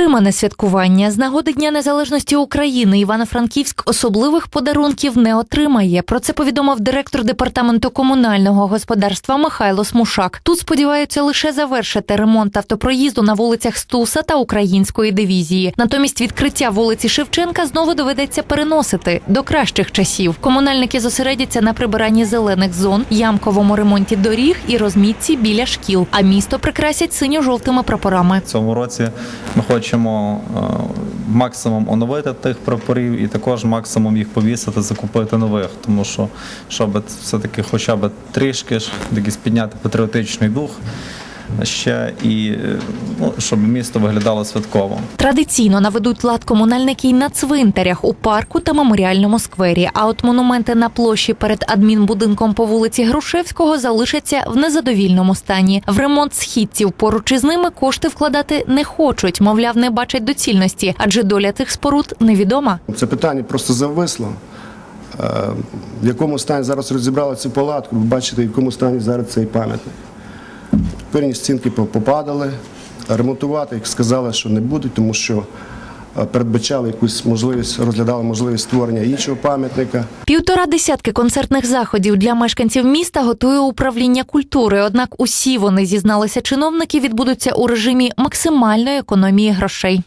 Стримане святкування з нагоди Дня Незалежності України Івано-Франківськ особливих подарунків не отримає. Про це повідомив директор департаменту комунального господарства Михайло Смушак. Тут сподіваються лише завершити ремонт автопроїзду на вулицях Стуса та Української дивізії. Натомість відкриття вулиці Шевченка знову доведеться переносити до кращих часів. Комунальники зосередяться на прибиранні зелених зон, ямковому ремонті доріг і розмітці біля шкіл. А місто прикрасять синьо-жовтими прапорами. Цьому році ми хочемо е, максимум оновити тих прапорів і також максимум їх повісити, закупити нових, тому що щоб все-таки хоча б трішки підняти патріотичний дух ще і е, ну, щоб місто виглядало святково. Традиційно наведуть лад комунальники й на цвинтарях у парку та меморіальному сквері. А от монументи на площі перед адмінбудинком по вулиці Грушевського залишаться в незадовільному стані. В ремонт східців поруч із ними кошти вкладати не хочуть, мовляв, не бачать доцільності, адже доля цих споруд невідома. Це питання просто зависло. Е, В якому стані зараз розібрали цю палатку, ви бачите, в якому стані зараз цей пам'ятник. Пирні стінки по- попадали, ремонтувати, як сказали, що не будуть, тому що е, передбачали якусь можливість, розглядали можливість створення іншого пам'ятника. Півтора десятки концертних заходів для мешканців міста готує управління культури. Однак усі вони зізналися чиновники відбудуться у режимі максимальної економії грошей.